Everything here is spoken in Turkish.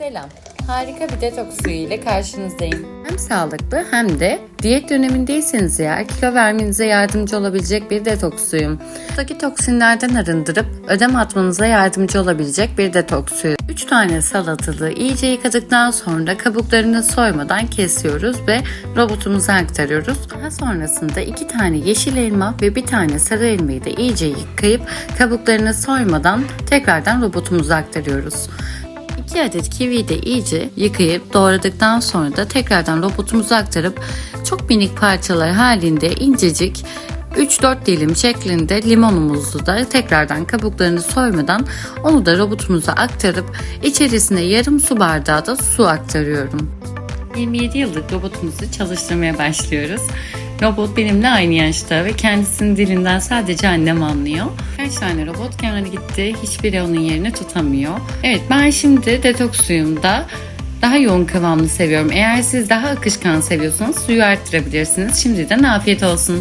Selam. Harika bir detoks suyu ile karşınızdayım. Hem sağlıklı hem de diyet dönemindeyseniz eğer kilo vermenize yardımcı olabilecek bir detoks suyum. Buradaki toksinlerden arındırıp ödem atmanıza yardımcı olabilecek bir detoks suyu. 3 tane salatalığı iyice yıkadıktan sonra kabuklarını soymadan kesiyoruz ve robotumuza aktarıyoruz. Daha sonrasında 2 tane yeşil elma ve bir tane sarı elmayı da iyice yıkayıp kabuklarını soymadan tekrardan robotumuza aktarıyoruz. 2 adet kiviyi de iyice yıkayıp doğradıktan sonra da tekrardan robotumuza aktarıp çok minik parçalar halinde incecik 3-4 dilim şeklinde limonumuzu da tekrardan kabuklarını soymadan onu da robotumuza aktarıp içerisine yarım su bardağı da su aktarıyorum. 27 yıllık robotumuzu çalıştırmaya başlıyoruz. Robot benimle aynı yaşta ve kendisinin dilinden sadece annem anlıyor. Kaç tane robot geldi gitti, hiçbiri onun yerini tutamıyor. Evet ben şimdi detoks suyumda daha yoğun kıvamlı seviyorum. Eğer siz daha akışkan seviyorsanız suyu arttırabilirsiniz. Şimdiden afiyet olsun.